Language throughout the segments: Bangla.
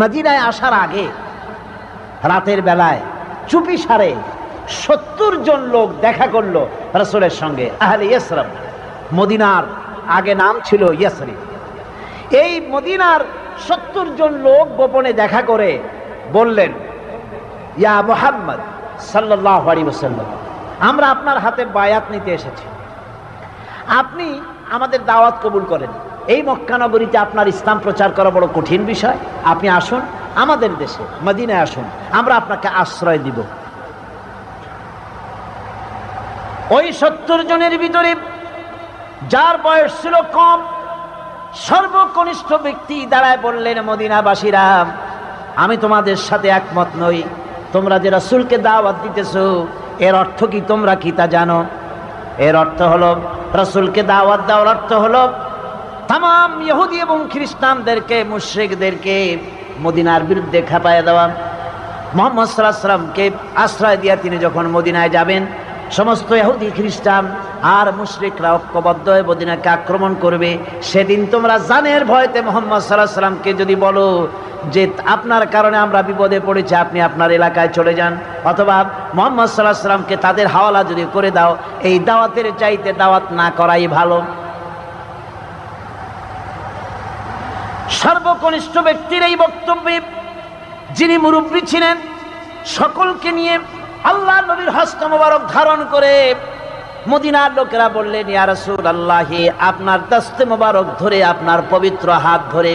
মদিনায় আসার আগে রাতের বেলায় চুপি সারে সত্তর জন লোক দেখা করল রসুলের সঙ্গে, আহলে ইসরাম মদিনার আগে নাম ছিল ইয়াসরি এই মদিনার সত্তর জন লোক গোপনে দেখা করে বললেন, ইয়া মোহাম্মদ সাল্লাহ আলী ওসাল্লাম আমরা আপনার হাতে বায়াত নিতে এসেছি। আপনি আমাদের দাওয়াত কবুল করেন। এই মক্কানগরীতে আপনার ইসলাম প্রচার করা বড় কঠিন বিষয়। আপনি আসুন, আমাদের দেশে, মদিনায় আসুন, আমরা আপনাকে আশ্রয় দিব। ওই সত্তর জনের ভিতরে যার বয়স ছিল কম, সর্বকনিষ্ঠ ব্যক্তি দাঁড়ায় বললেন, মদিনাবাসীরা, আমি তোমাদের সাথে একমত নই। তোমরা যে রাসূলকে দাওয়াত দিতেছ, এর অর্থ কি তোমরা কি তা জানো? এর অর্থ হলো, রাসূলকে দাওয়াত দেওয়ার অর্থ হলো তাম ইহুদি এবং খ্রিস্টানদেরকে, মুশ্রিকদেরকে মদিনার বিরুদ্ধে খেপায় দেওয়া। মোহাম্মদ সাল্লাহ সাল্লামকে আশ্রয় দিয়া তিনি যখন মদিনায় যাবেন, সমস্ত ইহুদি, খ্রিস্টান আর মুশরিকরা ঐক্যবদ্ধ হয়ে মদিনাকে আক্রমণ করবে। সেদিন তোমরা জানের ভয়তে মোহাম্মদ সাল্লাহ সাল্লামকে যদি বলো যে, আপনার কারণে আমরা বিপদে পড়েছি, আপনি আপনার এলাকায় চলে যান। অথবা, মোহাম্মদ সাল্লাহ সাল্লামকে তাদের হাওয়ালা যদি করে দাও, এই দাওয়াতের চাইতে দাওয়াত না করাই ভালো। সর্বকনিষ্ঠ ব্যক্তির এই বক্তব্যে যিনি মুরব্বী ছিলেন, সকলকে নিয়ে আল্লাহ নবীর হস্ত মোবারক ধারণ করে মদিনার লোকেরা বললেন, ইয়া রাসূল আল্লাহি আপনার দস্তে মোবারক ধরে আপনার পবিত্র হাত ধরে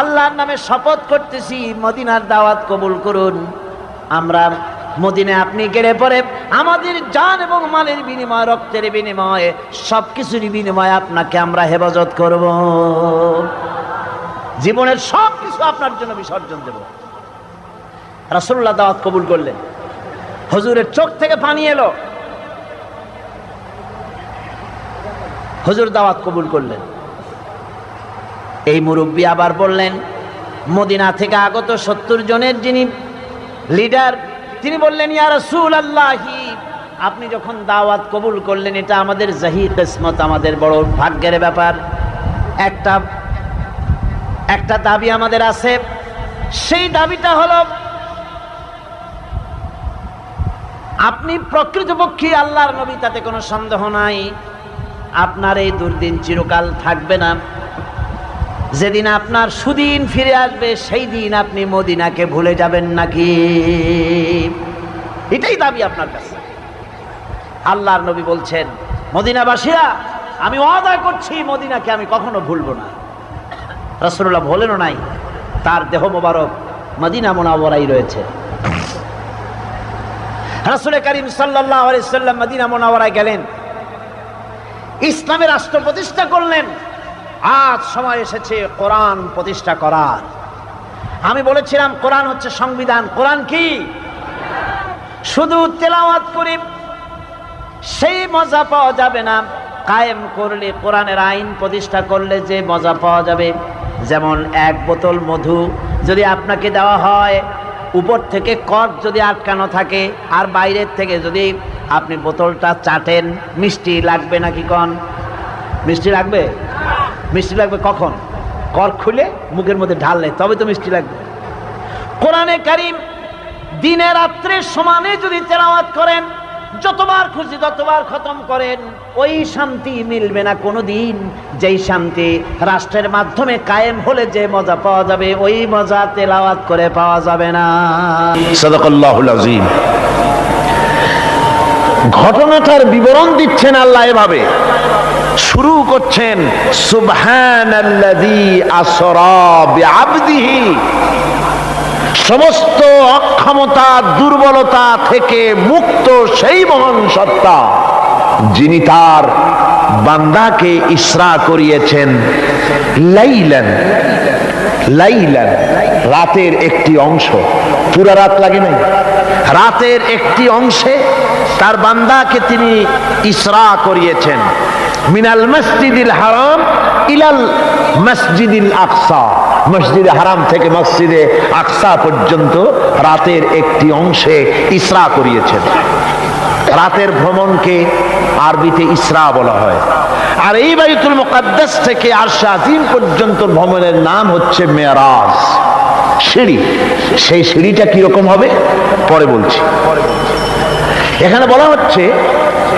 আল্লাহর নামে শপথ করতেছি, মদিনার দাওয়াত কবুল করুন। আমরা মদিনে আপনি গেলে পরে আমাদের জান এবং মালের বিনিময়, রক্তের বিনিময়ে সব কিছুর বিনিময়ে আপনাকে আমরা হেফাজত করব। জীবনের সব কিছু আপনার জন্য বিসর্জন দেব। রাসুল্লাহ দাওয়াত কবুল করলেন। হজুরের চোখ থেকে পানি এলো। হজুর দাওয়াত কবুল করলেন। এই মুরব্বী আবার বললেন, মদিনা থেকে আগত সত্তর জনের যিনি লিডার, তিনি বললেন, ইয়া রাসূল আল্লাহি আপনি যখন দাওয়াত কবুল করলেন, এটা আমাদের জাহি কিসমত, আমাদের বড় ভাগ্যের ব্যাপার। একটা একটা দাবি আমাদের আছে। সেই দাবিটা হলো, আপনি প্রকৃতপক্ষে আল্লাহর নবী, তাতে কোনো সন্দেহ নাই। আপনার এই দুর্দিন চিরকাল থাকবে না। যেদিন আপনার সুদিন ফিরে আসবে, সেই দিন আপনি মদিনাকে ভুলে যাবেন নাকি? এটাই দাবি আপনার কাছে। আল্লাহর নবী বলছেন, মদিনাবাসীরা, আমি ওয়াদা করছি, মদিনাকে আমি কখনো ভুলবো না। রসুল্লাহ বলেনও নাই, তার দেহ মোবারক মদিনা মোনাবরাই রয়েছে। রাসুল করিম সাল্লাহ সাল্লাম মদিনা মোনাওয়ারায় গেলেন। ইসলামের রাষ্ট্র প্রতিষ্ঠা করলেন। আজ সময় এসেছে কোরআন প্রতিষ্ঠা করার। আমি বলেছিলাম, কোরআন হচ্ছে সংবিধান। কোরআন কি? শুধু তেলাওয়াত করে, সেই মজা পাওয়া যাবে না। কায়েম করলে কোরআনের আইন প্রতিষ্ঠা করলে যে মজা পাওয়া যাবে। যেমন এক বোতল মধু যদি আপনাকে দেওয়া হয়, উপর থেকে কর যদি আটকানো থাকে, আর বাইরের থেকে যদি আপনি বোতলটা চাটেন, মিষ্টি লাগবে নাকি কন? মিষ্টি লাগবে? মিষ্টি লাগবে কখন? কর খুলে মুখের মধ্যে ঢাললে তবে তো মিষ্টি লাগবে। কোরআনে কারিম দিনে রাত্রে সমানে যদি তেলাওয়াত করেন যতবার খুশি ততবার খতম করেন, ওই শান্তি মিলবে না কোনো দিন যেই শান্তি রাষ্ট্রের মাধ্যমে কায়েম হলে যে মজা পাওয়া যাবে, ওই মজা তেলাওয়াত করে পাওয়া যাবে না। সদকাল্লাহুল ঘটনাটার বিবরণ দিচ্ছেন আল্লাহ এভাবে। শুরু করছেন, সুবহানাল্লাযী আসরা বিআবদিহি। সমস্ত অক্ষমতা, দুর্বলতা থেকে মুক্ত সেই মহান সত্তা যিনি তার বান্দাকে ইসরা করিয়েছেন লাইলান। লাইলান, রাতের একটি অংশ। পুরা রাত লাগে নাই? রাতের একটি অংশে তার বান্দাকে তিনি ইসরা করিয়েছেন। মিনাল মসজিদিল হারাম ইলাল মসজিদিল আকসা। মসজিদে হারাম থেকে মসজিদে আকসা পর্যন্ত রাতের একটি অংশে ইসরা করিয়েছেন। রাতের ভ্রমণকে আরবিতে ইসরা বলা হয়। আর এই বাইতুল মুকাদ্দাস থেকে আরশা আজিম পর্যন্ত ভ্রমণের নাম হচ্ছে মেরাজ। সিঁড়ি। সেই সিঁড়িটা কীরকম হবে? পরে বলছি। এখানে বলা হচ্ছে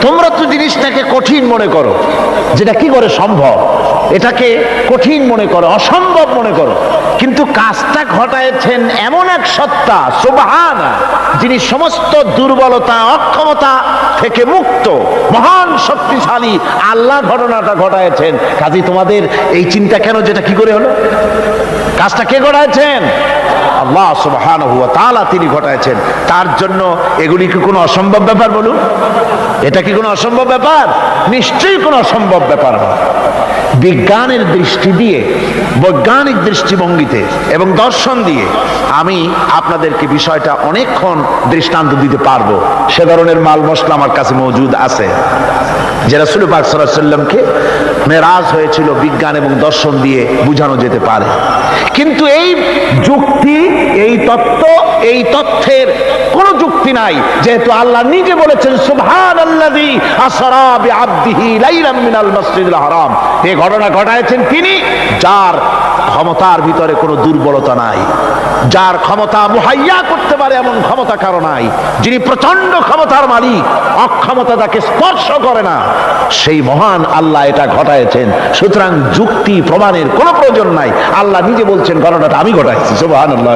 তোমরা তো জিনিসটাকে কঠিন মনে করো, যেটা কি করে সম্ভব? এটাকে কঠিন মনে করো, অসম্ভব মনে করো। কিন্তু কাজটা ঘটায়ছেন এমন এক সত্তা সুবহান যিনি সমস্ত দুর্বলতা, অক্ষমতা থেকে মুক্ত, মহান শক্তিশালী আল্লাহ ঘটনাটা ঘটায়ছেন কাজী, তোমাদের এই চিন্তা কেন, যেটা কি করে হলো? কাজটা কে ঘটায়ছেন? আল্লাহ সুবহানাহু ওয়া তাআলা তিনি ঘটায়ছেন। তার জন্য এগুলি কি কোনো অসম্ভব ব্যাপার বলুন? এটা কি কোনো অসম্ভব ব্যাপার? নিশ্চয়ই কোনো অসম্ভব ব্যাপার নয় বিজ্ঞানের দৃষ্টি দিয়ে, বৈজ্ঞানিক দৃষ্টিভঙ্গিতে এবং দর্শন দিয়ে আমি আপনাদেরকে বিষয়টা অনেকক্ষণ দৃষ্টান্ত দিতে পারব। সে ধরনের মাল মশলা আমার কাছে মজুদ আছে। যে রাসূল পাক সাল্লামকে মেরাজ হয়েছিল বিজ্ঞান এবং দর্শন দিয়ে বোঝানো যেতে পারে। কিন্তু এই যুক্তি, এই তত্ত্ব, এই তথ্যের কোনো যুক্তি নাই। যেহেতু আল্লাহ নিজে বলেছেন, সুবহানাল্লাযী আসরা বিআবদিহি লাইলাম মিনাল হারাম। এই ঘটনা ঘটায়ছেন তিনি, যার ক্ষমতার ভিতরে কোনো দুর্বলতা নাই। যার ক্ষমতা মুহাইয়া করতে পারে এমন ক্ষমতা কারও নাই। যিনি প্রচণ্ড ক্ষমতার মালিক, অক্ষমতা তাকে স্পর্শ করে না। সেই মহান আল্লাহ এটা ঘটায়ছেন সুতরাং যুক্তি প্রমাণের কোনো প্রয়োজন নাই। আল্লাহ নিজে বলছেন, ঘটনাটা আমি ঘটাইছি। সুবহান আল্লাহ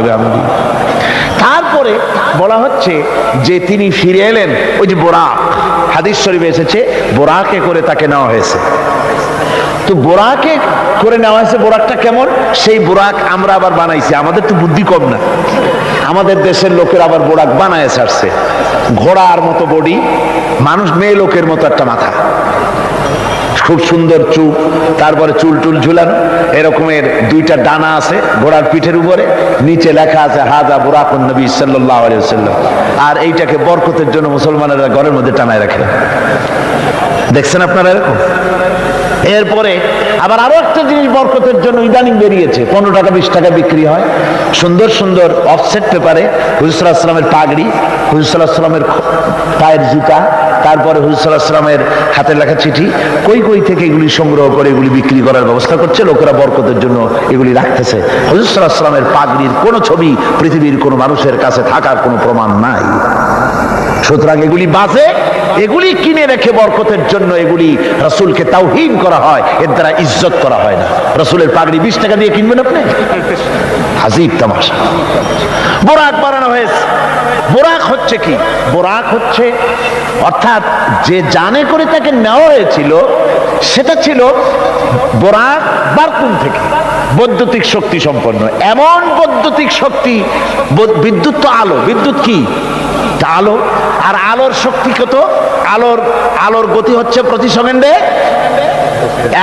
তারপরে বলা হচ্ছে যে তিনি ফিরে এলেন, ওই যে বোরাক। হাদিস শরীফে এসেছে, বোরাকে করে তাকে নেওয়া হয়েছে। তো বোরাকে করে নেওয়া হয়েছে, বোরাকটা কেমন? সেই বোরাক আমরা আবার বানাইছি, আমাদের তো বুদ্ধি কম না। আমাদের দেশের লোকের আবার বোরাক বানায় ছাড়ছে। ঘোড়ার মতো বডি, মানুষ মেয়ে লোকের মতো একটা মাথা। খুব সুন্দর চুপ তারপরে চুল টুল ঝুলানো, এরকমের দুইটা ডানা আছে ঘোড়ার পিঠের উপরে, নিচে লেখা আছে, হাজা বুরাকুন নবী সাল্লাহ সাল্লাম আর এইটাকে বরকতের জন্য মুসলমানেরা ঘরের মধ্যে টানায় রাখে। দেখছেন আপনারা এরকম? এরপরে আবার আরও একটা জিনিস বরকতের জন্য ইদানিং বেরিয়েছে। পনেরো টাকা, বিশ টাকা বিক্রি হয়। সুন্দর সুন্দর অফসেট পেপারে হুজুসাল্লাহ আসলামের পাগড়ি হুজুসাল্লাহ আসলামের পায়ের জুতা, তারপরে হুজুসাল্লাহ আসলামের হাতের লেখা চিঠি। কই কই থেকে এগুলি সংগ্রহ করে এগুলি বিক্রি করার ব্যবস্থা করছে? লোকেরা বরকতের জন্য এগুলি রাখতেছে। হুজুসাল্লাহ আসলামের পাগড়ির কোনো ছবি পৃথিবীর কোনো মানুষের কাছে থাকার কোনো প্রমাণ নাই। সুতরাং এগুলি বাজে। এগুলি কিনে রেখে বরকতের জন্য এগুলি রসুলকে তাওহীন করা হয়। এর দ্বারা ইজ্জত করা হয় না। রসুলের পাগড়ি বিশ টাকা দিয়ে কিনবেন আপনি? হাজিব তামাশা। বোরাক বানানো হয়েছে। বোরাক হচ্ছে কি? বোরাক হচ্ছে, অর্থাৎ যে জানে করে তাকে নেওয়া হয়েছিল, সেটা ছিল বোরাক বারকুন থেকে। বৈদ্যুতিক শক্তি সম্পন্ন। এমন বৈদ্যুতিক শক্তি, বিদ্যুৎ তো আলো। বিদ্যুৎ কি? তা আলো আর আলোর শক্তি কত? আলোর আলোর গতি হচ্ছে প্রতি সেকেন্ডে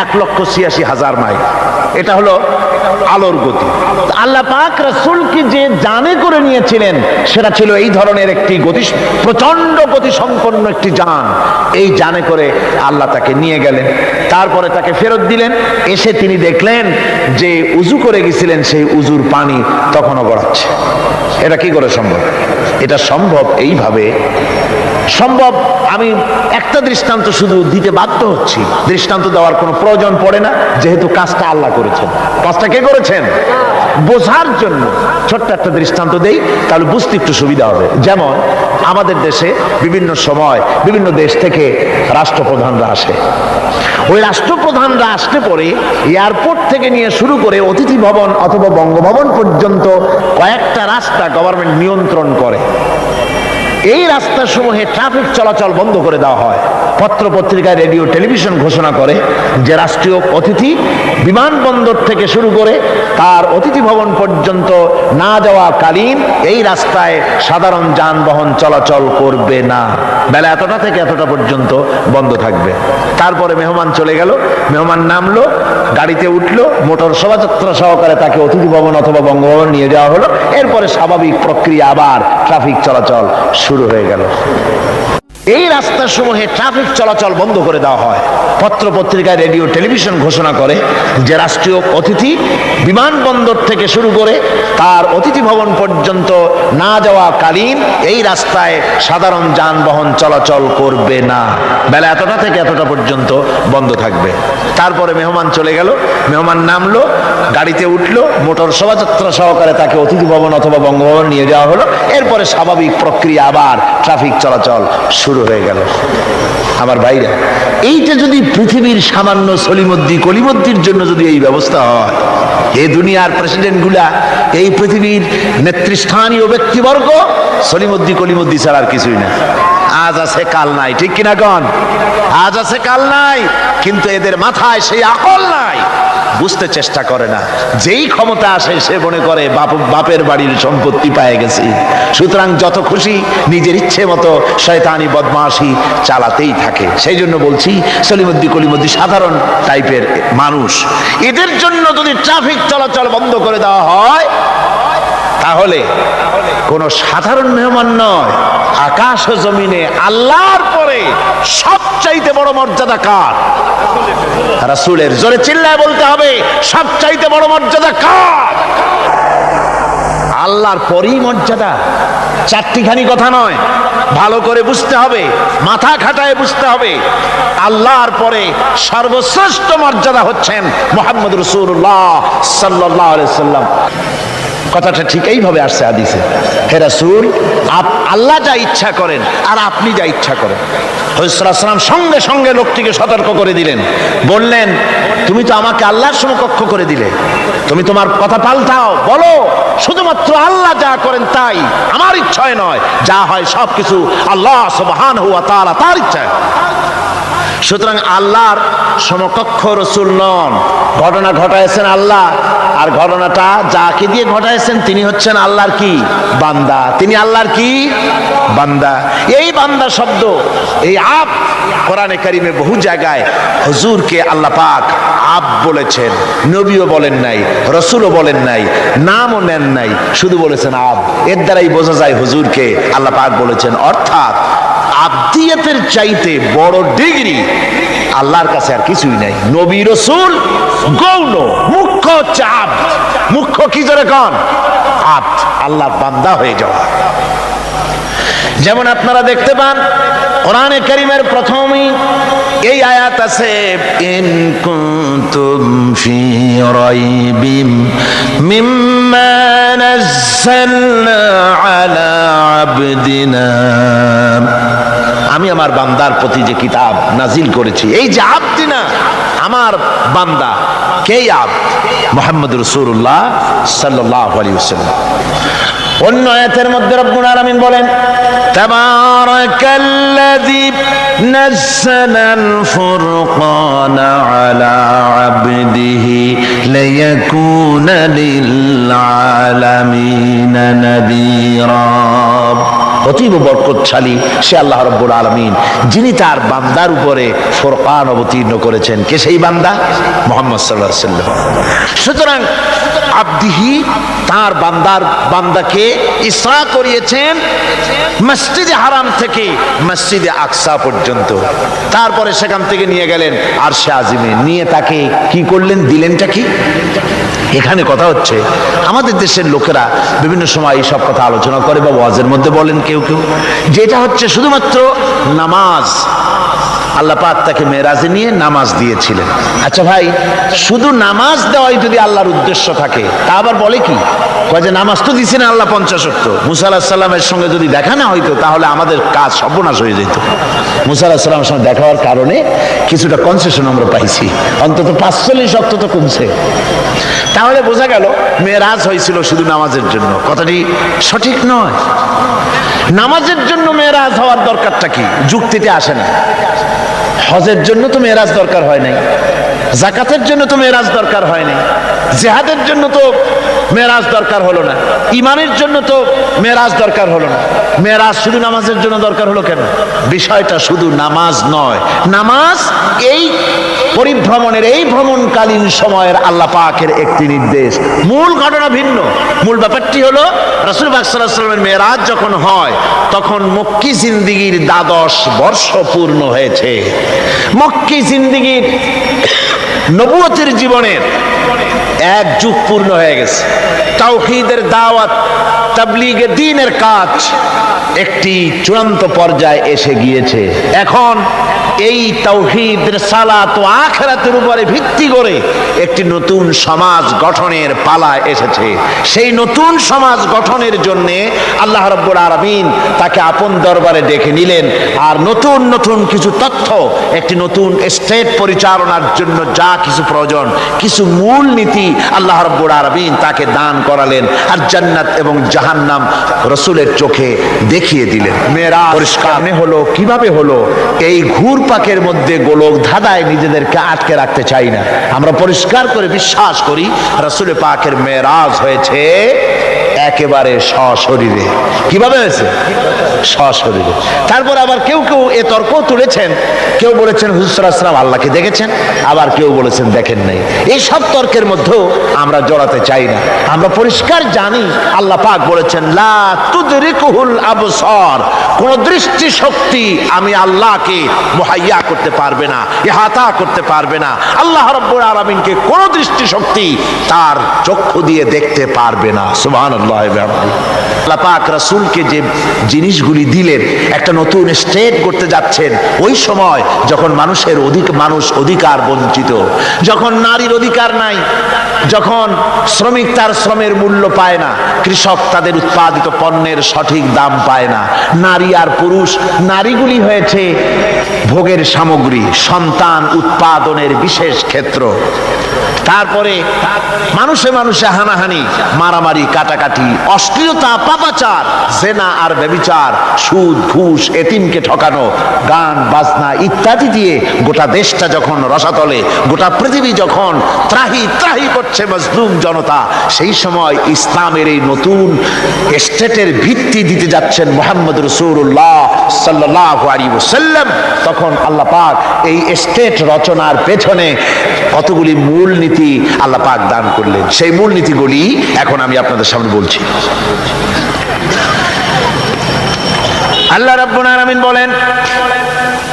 এক লক্ষ ছিয়াশি হাজার মাইল। এটা হলো আলোর গতি। আল্লাহ পাক রাসূলকে যে জানে করে নিয়েছিলেন, সেটা ছিল এই ধরনের একটি গতি প্রচণ্ড গতি সম্পন্ন একটি যান। এই জানে করে আল্লাহ তাকে নিয়ে গেলেন। তারপরে তাকে ফেরত দিলেন। এসে তিনি দেখলেন যে উজু করে গেছিলেন সেই উজুর পানি তখনও গড়াচ্ছে। এটা কি করে সম্ভব? এটা সম্ভব এইভাবে সম্ভব, আমি একটা দৃষ্টান্ত শুধু দিতে বাধ্য হচ্ছি। দৃষ্টান্ত দেওয়ার কোনো প্রয়োজন পড়ে না, যেহেতু কাজটা আল্লাহ করেছেন। কাজটা কে করেছেন? বোঝার জন্য ছোট্ট একটা দৃষ্টান্ত দেই, তাহলে বুঝতে একটু সুবিধা হবে। যেমন, আমাদের দেশে বিভিন্ন সময় বিভিন্ন দেশ থেকে রাষ্ট্রপ্রধানরা আসে। ওই রাষ্ট্রপ্রধানরা আসতে পরে এয়ারপোর্ট থেকে নিয়ে শুরু করে অতিথি ভবন অথবা বঙ্গভবন পর্যন্ত কয়েকটা রাস্তা গভর্নমেন্ট নিয়ন্ত্রণ করে। এই রাস্তাসমূহে ট্রাফিক চলাচল বন্ধ করে দেওয়া হয়। পত্র পত্রিকায় রেডিও টেলিভিশন ঘোষণা করে যে রাষ্ট্রীয় অতিথি বিমানবন্দর থেকে শুরু করে তার অতিথি ভবন পর্যন্ত না যাওয়া কালীন এই রাস্তায় সাধারণ যানবাহন চলাচল করবে না। বেলা এতটা থেকে এতটা পর্যন্ত বন্ধ থাকবে। তারপরে মেহমান চলে গেল, মেহমান নামলো, গাড়িতে উঠল, মোটর শোভাযাত্রা সহকারে তাকে অতিথি ভবন অথবা বঙ্গভবন নিয়ে যাওয়া হলো। এরপরে স্বাভাবিক প্রক্রিয়া আবার ট্রাফিক চলাচল শুরু হয়ে গেল এই রাস্তা সমূহে ট্রাফিক চলাচল বন্ধ করে দেওয়া হয়। পত্র পত্রিকায় রেডিও, টেলিভিশন ঘোষণা করে যে রাষ্ট্রীয় অতিথি বিমানবন্দর থেকে শুরু করে তার অতিথি ভবন পর্যন্ত না যাওয়া কালীন এই রাস্তায় সাধারণ যানবাহন চলাচল করবে না। বেলা এতটা থেকে এতটা পর্যন্ত বন্ধ থাকবে। তারপরে মেহমান চলে গেল, মেহমান নামলো, গাড়িতে উঠল, মোটর শোভাযাত্রা সহকারে তাকে অতিথি ভবন অথবা বঙ্গভবন নিয়ে যাওয়া হলো। এরপরে স্বাভাবিক প্রক্রিয়া আবার ট্রাফিক চলাচল শুরু হয়ে গেল। আমার ভাইরা এইটা যদি পৃথিবীর সামান্য সলিমদ্দি কলিমদ্দির জন্য যদি এই ব্যবস্থা হয় এই দুনিয়ার প্রেসিডেন্টগুলা, এই পৃথিবীর নেতৃস্থানীয় ব্যক্তিবর্গ, সলিমদ্দি কলিমদ্দি ছাড়া আর কিছুই না। আজ আছে, কাল নাই। ঠিক কিনা কন আজ আছে, কাল নাই। কিন্তু এদের মাথায় সেই আকল নাই। বুঝতে চেষ্টা করে না। যেই ক্ষমতা আসে, সে মনে করে, বাপ, বাপের বাড়ির সম্পত্তি পায়ে গেছি। সুতরাং যত খুশি নিজের ইচ্ছে মতো শয়তানি বদমাশি চালাতেই থাকে। সেই জন্য বলছি, সলিমদ্দি কলিমদ্দি সাধারণ টাইপের মানুষ। এদের জন্য যদি ট্রাফিক চলাচল বন্ধ করে দেওয়া হয় তাহলে কোন সাধারণ মেহমান নয় আকাশ ও জমিনে আল্লাহর পরে সবচাইতে বড় মর্যাদা কার? রাসূলের জোরে চিল্লায় বলতে হবে, সবচাইতে বড় মর্যাদা কার? আল্লাহর পরই মর্যাদা। চারটিখানি কথা নয়, ভালো করে বুঝতে হবে, মাথা খাটায় বুঝতে হবে। আল্লাহর পরে সর্বশ্রেষ্ঠ মর্যাদা হচ্ছেন মোহাম্মদ রসুল্লাহ সাল্লাহ সাল্লাম। কথাটা ঠিক এইভাবে আসছে আদিসে হে রাসূল, আপ আল্লাহ যা ইচ্ছা করেন আর আপনি যা ইচ্ছা করেন। হরিসাল্লাম সঙ্গে সঙ্গে লোকটিকে সতর্ক করে দিলেন। বললেন, তুমি তো আমাকে আল্লাহর সমকক্ষ করে দিলে। তুমি তোমার কথা পাল্টাও, বলো, শুধুমাত্র আল্লাহ যা করেন তাই। আমার ইচ্ছায় নয়, যা হয় সব কিছু আল্লাহ সুবহান হুয়া তাআলা তার ইচ্ছায় সুতরাং আল্লাহর সমকক্ষ রসুল নন। ঘটনা ঘটাইছেন আল্লাহ। আর ঘটনাটা যাকে দিয়ে ঘটাইছেন, তিনি হচ্ছেন আল্লাহর কি? বান্দা। তিনি আল্লাহর কি? বান্দা। এই বান্দা শব্দ, এই আপ কোরআনে কারিমে বহু জায়গায় হুজুরকে আল্লাহ পাক আপ বলেছেন, নবীও বলেন নাই, রসুলও বলেন নাই, নামও নেন নাই, শুধু বলেছেন আব এর দ্বারাই বোঝা যায় হুজুরকে আল্লাহ পাক বলেছেন। অর্থাৎ আব্দিয়াতের চাইতে বড় ডিগ্রি আল্লাহর কাছে আর কিছুই নাই। নবী রসুল গৌণ মুখ্য হচ্ছে আব্দ মুখ্য কি জোরে কন? আব্দ আল্লাহর বান্দা হয়ে যাওয়া যেমন আপনারা দেখতে পান, কোরআনে করিমের প্রথমেই এই আয়াত আছে, ইন কুনতুম ফি রাইবিম মিম্মা নাযালনা আলা আবদিনা। আমি আমার বান্দার প্রতি যে কিতাব নাজিল করেছি, এই যে আবদিনা আমার বান্দা, কে আব মোহাম্মদ রসুল্লাহ সাল্লাহ আলী ওসাল্লাম অন্য আয়াতের মধ্যে রব্বুল আলামিন বলেন, তাবারাকাল্লাযী নাযালাল ফুরকানা আলা আবদিহি লিয়াকুনা লিল আলামিন নাযীরা অতীব বরকতশালী, সে আল্লাহ রব্বুল আলমিন। যিনি তার বান্দার উপরে ফোরকান অবতীর্ণ করেছেন। কে সেই বান্দা? মোহাম্মদ সাল্লাহ সুতরাং আব্দিহি তার বান্দার বান্দাকে ইসরা করিয়েছেন মসজিদে হারাম থেকে মসজিদে আকসা পর্যন্ত। তারপরে সেখান থেকে নিয়ে গেলেন আর সে আজিমে। নিয়ে তাকে কি করলেন? দিলেনটা কি? এখানে কথা হচ্ছে, আমাদের দেশের লোকেরা বিভিন্ন সময় এই সব কথা আলোচনা করে বা ওয়াজের মধ্যে বলেন কেউ কেউ। যেটা হচ্ছে শুধুমাত্র নামাজ আল্লাহ পাক তাকে মেরাজে নিয়ে নামাজ দিয়েছিলেন। আচ্ছা ভাই, শুধু নামাজ দেওয়াই যদি আল্লাহর উদ্দেশ্য থাকে, তা আবার বলে কি? কয় যে নামাজ তো দিছেন আল্লাহ পঞ্চাশক্ত। মুসা আল্লাহ সাল্লামের সঙ্গে যদি দেখা না হইতো, তাহলে আমাদের কাজ সর্বনাশ হয়ে যেত। মুসা আল্লাহ সাল্লামের সঙ্গে দেখা হওয়ার কারণে কিছুটা কনসেশন আমরা পাইছি। অন্তত পাঁচচল্লিশ অক্ত তো কমছে। তাহলে বোঝা গেল মেয়েরাজ হয়েছিল শুধু নামাজের জন্য। কথাটি সঠিক নয়। নামাজের জন্য মেয়েরাজ হওয়ার দরকারটা কি? যুক্তিতে আসে না। হজের জন্য তো মেয়েরাজ দরকার হয় নাই। জাকাতের জন্য তো মেরাজ দরকার হয়নি। জেহাদের জন্য তো মেরাজ দরকার হলো না। ইমানের জন্য তো মেরাজ দরকার হলো না। মেরাজ শুধু নামাজের জন্য দরকার হলো কেন? বিষয়টা শুধু নামাজ নয়। নামাজ এই পরিভ্রমণের, এই ভ্রমণকালীন সময়ের আল্লাহ পাকের একটি নির্দেশ। মূল ঘটনা ভিন্ন। মূল ব্যাপারটি হলো রাসুল বাকসাল্লামের মেয়েরাজ যখন হয়, তখন মক্কি জিন্দিগির দ্বাদশ বর্ষ পূর্ণ হয়েছে। মক্কি জিন্দিগির নবুয়তের জীবনের এক যুগ পূর্ণ হয়ে গেছে। তাওহীদের দাওয়াত, তাবলিগে দিনের কাজ একটি চূড়ান্ত পর্যায়ে এসে গিয়েছে। এখন এই তাওহীদ সালাত ও আখেরাতের উপরে ভিত্তি করে একটি নতুন সমাজ গঠনের পালা এসেছে। সেই নতুন সমাজ গঠনের জন্যে আল্লাহ রব্বুল আরবিন তাকে আপন দরবারে ডেকে নিলেন আর নতুন নতুন কিছু তথ্য, একটি নতুন স্টেট পরিচালনার জন্য যা কিছু প্রয়োজন, কিছু মূল নীতি আল্লাহ রব্বুল আরবিন তাকে দান করালেন আর জান্নাত এবং জাহান্নাম রসুলের চোখে দেখিয়ে দিলেন। মেয়েরা পরিষ্কার। হলো কীভাবে হলো? এই ঘুরপাকের মধ্যে গোলক ধাঁধায় নিজেদেরকে আটকে রাখতে চাই না। আমরা পরিষ্কার করে বিশ্বাস করি রসুল পাকের মেয়েরাজ হয়েছে একেবারে সশরীরে। কীভাবে হয়েছে? সশরীরে তারপর আবার কেউ কেউ এ তর্ক তুলেছেন। কেউ বলেছেন হুসরাসলাম আল্লাহকে দেখেছেন। আবার কেউ বলেছেন, দেখেন নাই। এই সব তর্কের মধ্যেও আমরা জড়াতে চাই না। আমরা পরিষ্কার জানি, আল্লাহ পাক বলেছেন, লা তুদরিকুহুল আবসার। কোন দৃষ্টি শক্তি আমি আল্লাহকে মুহাইয়া করতে পারবে না, ইহাতা করতে পারবে না। আল্লাহ রব্বুল আলামিনকে কোন দৃষ্টি শক্তি তার চক্ষু দিয়ে দেখতে পারবে না। সুবহানাল্লাহ আল্লাহ পাক রাসূলকে যে জিনিসগুলি দিলেন একটা নতুন স্টেট করতে যাচ্ছেন। ওই সময় যখন মানুষের অধিক, মানুষ অধিকার বঞ্চিত, যখন নারীর অধিকার নাই, যখন শ্রমিক তার শ্রমের মূল্য পায় না, কৃষক তাদের উৎপাদিত পণ্যের সঠিক দাম পায় না, নারী আর পুরুষ নারীগুলি হয়েছে ভোগের সামগ্রী, সন্তান উৎপাদনের বিশেষ ক্ষেত্র। তারপরে মানুষে মানুষে হানাহানি, মারামারি, কাটাকাটি, অশ্লীলতা, পাপাচার, জেনা আর ব্যবিচার, সুদ, ঘুষ, এতিমকে ঠকানো, গান, বাজনা ইত্যাদি দিয়ে গোটা দেশটা যখন রসাতলে, গোটা পৃথিবী যখন ত্রাহি ত্রাহি করছে মজলুম জনতা, সেই সময় ইসলামের এই নতুন স্টেটের ভিত্তি দিতে যাচ্ছেন মোহাম্মদ রসুল্লাহ সাল্লাহ আলী ওসাল্লাম তখন আল্লাহ পাক এই স্টেট রচনার পেছনে কতগুলি মূল নীতি আল্লাহ পাক দান করলেন সেই মূল নীতিগুলি এখন আমি আপনাদের সামনে বলছি আল্লাহ রাব্বুল আলামিন বলেন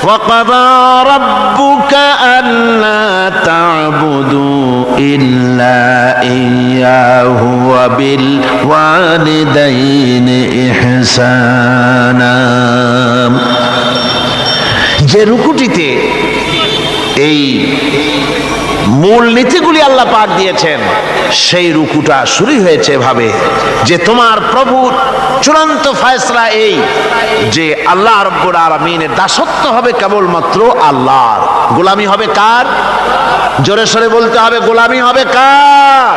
وقضى ربك ألا تعبدوا إلا إياه وبالوالدين إحسانا যে রুকুটিতে এই মূল নীতিগুলি আল্লাহ পাক দিয়েছেন, সেই রুকুটা শুরু হয়েছে ভাবে যে তোমার প্রভু চূড়ান্ত ফয়সলা এই যে আল্লাহ রব্বুল আলমিনের দাসত্ব হবে কেবলমাত্র আল্লাহর। গোলামি হবে কার? জোরে সরে বলতে হবে, গোলামি হবে কার?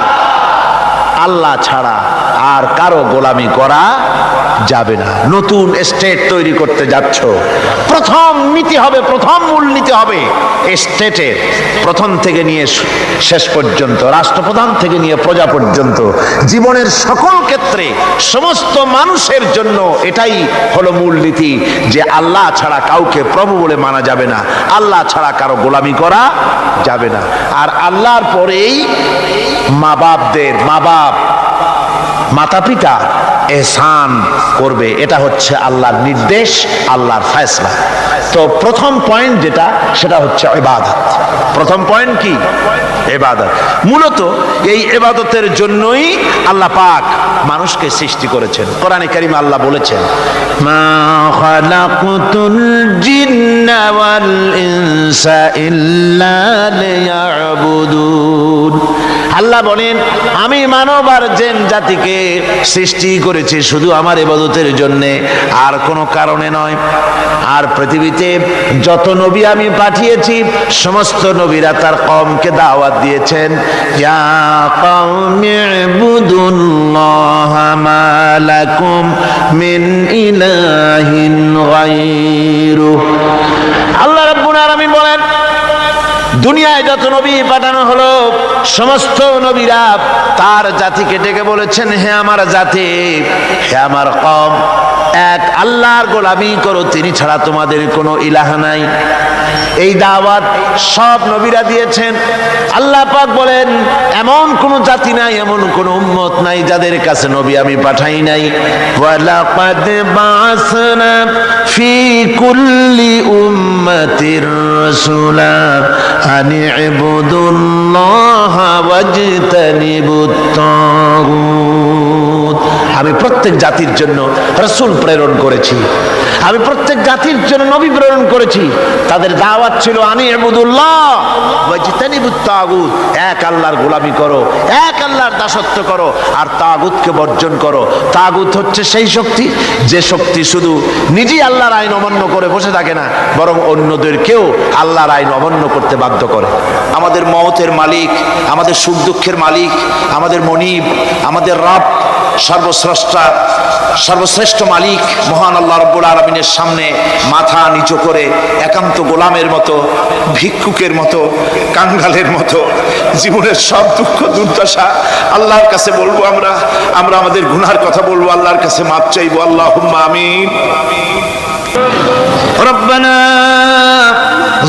আল্লাহ ছাড়া আর কারও গোলামি করা যাবে না। নতুন স্টেট তৈরি করতে যাচ্ছ। প্রথম নীতি হবে, প্রথম মূল নীতি হবে স্টেটের প্রথম থেকে নিয়ে শেষ পর্যন্ত, রাষ্ট্রপ্রধান থেকে নিয়ে প্রজা পর্যন্ত। জীবনের সকল ক্ষেত্রে সমস্ত মানুষের জন্য এটাই হলো মূল নীতি যে আল্লাহ ছাড়া কাউকে প্রভু বলে মানা যাবে না। আল্লাহ ছাড়া কারও গোলামি করা যাবে না। আর আল্লাহর পরেই মা বাপদের মা বাপ মাতা পিতা এহসান করবে। এটা হচ্ছে আল্লাহর নির্দেশ আল্লাহর ফয়সলা। তো প্রথম পয়েন্ট যেটা, সেটা হচ্ছে এবাদত প্রথম পয়েন্ট কি? এবাদত মূলত এই এবাদতের জন্যই আল্লাহ পাক মানুষকে সৃষ্টি করেছেন। কোরআনে কারিমে আল্লাহ বলেছেন, মা আল্লাহ বলেন, আমি মানব আর জেন জাতিকে সৃষ্টি করেছি শুধু আমার এবাদতের জন্যে, আর কোনো কারণে নয়। আর পৃথিবীতে পৃথিবীতে যত নবী আমি পাঠিয়েছি, সমস্ত নবীরা তার কমকে দাওয়াত দিয়েছেন। মিন ইলাহিন আল্লাহ রব্বুল আলামিন বলেন দুনিয়ায় যত নবী পাঠানো হলো, সমস্ত নবীরা তার জাতিকে ডেকে বলেছেন, হে আমার জাতি, হে আমার কম, এক আল্লাহর গোলামি করো, তিনি ছাড়া তোমাদের কোনো ইলাহা নাই। এই দাওয়াত সব নবীরা দিয়েছেন। আল্লাহ পাক বলেন, এমন কোন জাতি নাই, এমন কোন উম্মত নাই, যাদের কাছে নবী আমি পাঠাই নাই। لكل أمة رسولا أن اعبدوا الله واجتنبوا الطاغوت. আমি প্রত্যেক জাতির জন্য রসুল প্রেরণ করেছি। আমি প্রত্যেক জাতির জন্য নবী প্রেরণ করেছি। তাদের দাওয়াত ছিল আনি আবুদুল্লাহ তাগুত। এক আল্লাহর গোলামি করো, এক আল্লাহর দাসত্ব করো, আর তাগুতকে বর্জন করো। তাগুত হচ্ছে সেই শক্তি, যে শক্তি শুধু নিজেই আল্লাহর আইন অমান্য করে বসে থাকে না, বরং অন্যদেরকেও আল্লাহর আইন অমান্য করতে বাধ্য করে। আমাদের মমতের মালিক, আমাদের সুখ দুঃখের মালিক, আমাদের মনিব, আমাদের রব সর্বশ্রষ্টা সর্বশ্রেষ্ঠ মালিক মহান আল্লাহ রব্বুল আলমিনের সামনে মাথা নিচু করে একান্ত গোলামের মতো, ভিক্ষুকের মতো, কাঙ্গালের মতো, জীবনের সব দুঃখ দুর্দশা আল্লাহর কাছে বলব আমরা আমরা আমাদের গুনার কথা বলব, আল্লাহর কাছে মাপ চাইব আল্লাহ আমিন। রব্বানা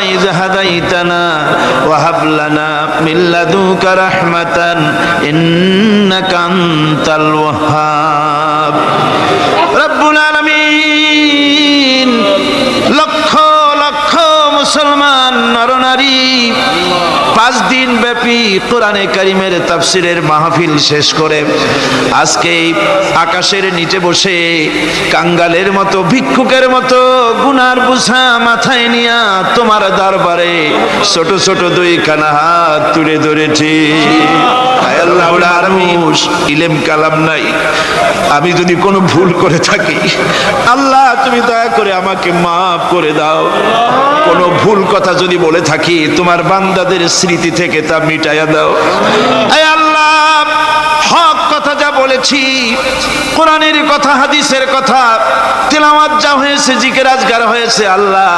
إذ هديتنا وهب لنا من لدنك رحمة إنك أنت الوهاب رب العالمين ব্যাপী কোরআনে কারিমের তাফসিরের মাহফিল শেষ করে আজকে আকাশের নিচে বসে কাঙ্গালের মতো, ভিক্ষুকের মতো গুনার বুঝা মাথায় নিয়া তোমার দরবারে ছোট ছোট দুই খানা হাত তুলে ধরেছি। ইলেম কালাম নাই। আমি যদি কোনো ভুল করে থাকি, আল্লাহ তুমি দয়া করে আমাকে মাফ করে দাও। কোন ভুল কথা যদি বলে থাকি, তোমার বান্দাদের স্মৃতি থেকে তা মিটাইয়া দাও। বলেছি কোরআনের কথা, হাদিসের কথা, তেলাওয়াত যা হয়েছে, জিকের আজগার হয়েছে, আল্লাহ,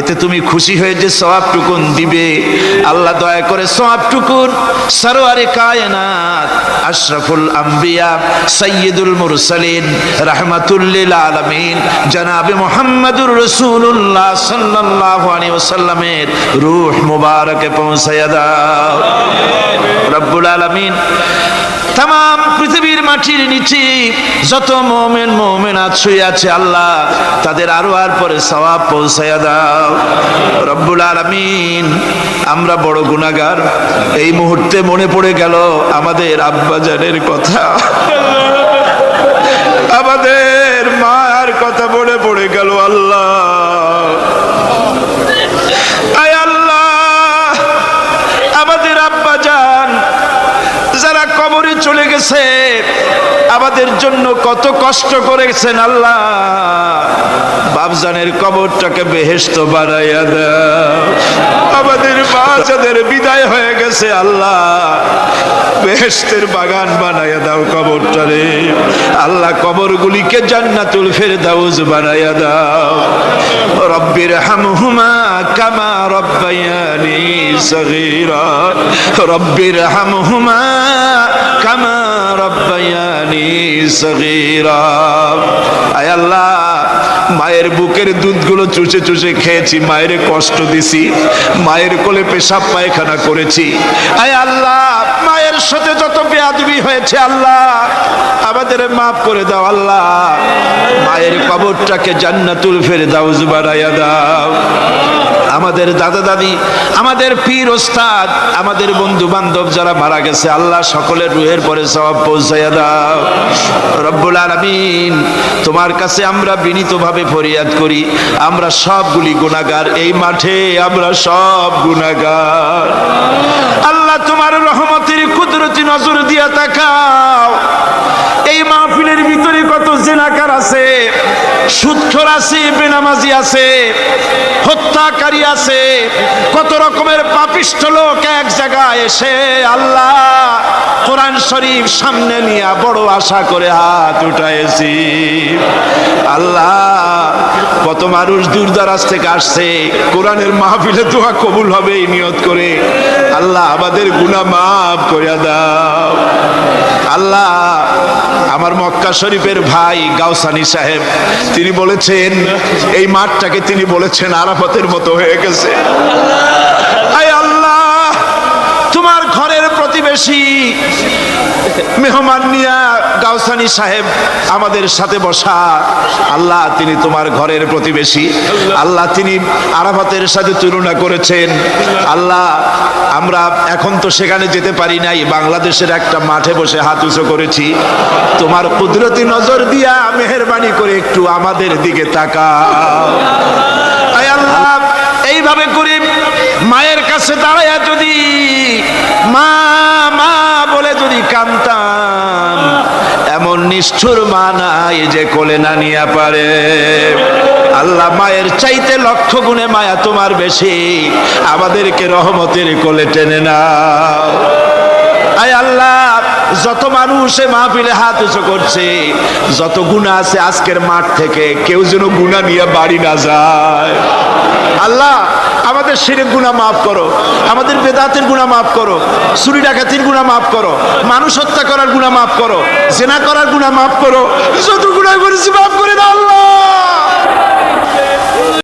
এতে তুমি খুশি হয়ে যে সওয়াব টুকুন দিবে। আল্লাহ দয়া করে সওয়াব টুকুন সরোয়ারে কায়নাত, আশরাফুল আম্বিয়া সৈয়দুল মুরসালিন রাহমাতুল্লিল আলামিন, জনাবে মুহাম্মাদুর সাল্লাল্লাহু আলাইহি ওয়াসাল্লামের রূহ মুবারকে পৌঁছায়া দাও। রব্বুল আলামিন তাম পৃথিবীর মাটির নিচে যত মোমেন মোমেনাত শুয়ে আছে, আল্লাহ তাদের আরও আর পরে সওয়াব পৌঁছায়া দাও। রব্বুল আলামিন, আমরা বড় গুনাহগার। এই মুহূর্তে মনে পড়ে গেল আমাদের আব্বাজানের কথা। আমাদের মার কথা মনে পড়ে গেল আল্লাহ। গেছে আমাদের জন্য কত কষ্ট করেছেন আল্লাহ। বাবজানের কবরটাকে বেহেস্ত বানাইয়া দাও। আমাদের যাদের বিদায় হয়ে গেছে আল্লাহ। বেহেস্তের বাগান বানাইয়া দাও কবরটারে আল্লাহ কবরগুলিকে জান্নাতুল ফেরদাউস বানাইয়া দাও। রব্বির হামহুমা কামা রব্বায়ানি সগীরা। রব্বির হামহুমা কামা রব্বায়ানি সগীরা। আয় আল্লাহ, মায়ের বুকের দুধগুলো চুষে চুষে খেয়েছি, মায়ের কষ্ট দিছি, মায়ের কোলে পেশাব পায়খানা করেছি। আয় আল্লাহ, মায়ের সাথে যত বেয়াদবি হয়েছে আল্লাহ, আমাদের মাফ করে দাও আল্লাহ। মায়ের কবরটাকে জান্নাতুল ফেরে দাও বানাইয়া দাও। আমাদের দাদা দাদি, আমাদের পীর ওস্তাদ, আমাদের বন্ধু বান্ধব যারা মারা গেছে, আল্লাহ সকলের রুহের পরে সব পৌঁছাইয়া দাও। রব্বুল আলামিন, তোমার কাছে আমরা বিনীতভাবে ফরিয়াদ করি, আমরা সবগুলি গুণাগার এই মাঠে আমরা সব গুণাগার আল্লাহ তোমার রহমতের কুদরতি নজর দিয়া তাকাও। এই মাহফিলের ভিতরে কত জেনাকার আছে, সুৎখর আছে, বেনামাজি আছে, হত্যাকারী আছে, কত রকমের পাপিষ্ঠ লোক এক জায়গায় এসে আল্লাহ কোরআন শরীফ সামনে নিয়ে বড় আশা করে হাত উঠাইছি। আল্লাহ, কত মানুষ দূর দারাজ থেকে আসছে, কোরআনের মাহফিলে দোয়া কবুল হবে এই নিয়ত করে। আল্লাহ, আমাদের গুনাহ মাফ করিয়া দাও। আল্লাহ আমার মক্কা শরীফের ভাই গাউসানি সাহেব, তিনি বলেছেন, এই মাঠটাকে তিনি বলেছেন আরাফতের মতো হয়ে গেছে। প্রতিবেশী মেহমান নিয়া গাউসানি সাহেব আমাদের সাথে বসা। আল্লাহ তিনি তোমার ঘরের প্রতিবেশী। আল্লাহ তিনি আরাফাতের সাথে তুলনা করেছেন। আল্লাহ, আমরা এখন তো সেখানে যেতে পারি নাই, বাংলাদেশের একটা মাঠে বসে হাত উঁচু করেছি। তোমার কুদরতি নজর দিয়া মেহরবানি করে একটু আমাদের দিকে আয় আল্লাহ, এইভাবে করে মায়ের কাছে দাঁড়ায়া যদি মা মা বলে যদি কান্তাম এমন নিষ্ঠুর মা নাই যে কোলে না নিয়ে পারে। আল্লাহ মায়ের চাইতে লক্ষ গুণে মায়া তোমার বেশি, আমাদেরকে রহমতের কোলে টেনে নাও। আয় আল্লাহ, যত মানুষ মাহফিলে হাত উঁচু করছে, যত গুণা আছে আজকের মাঠ থেকে, কেউ যেন গুণা নিয়ে বাড়ি না যায়। আল্লাহ আমাদের সেরে গুণা মাফ করো। আমাদের বেদাতের গুণা মাফ করো। চুরি ডাকাতির গুণা মাফ করো। মানুষ হত্যা করার গুণা মাফ করো। জেনা করার গুণা মাফ করো। যত গুণা করেছি মাফ করে দাও আল্লাহ।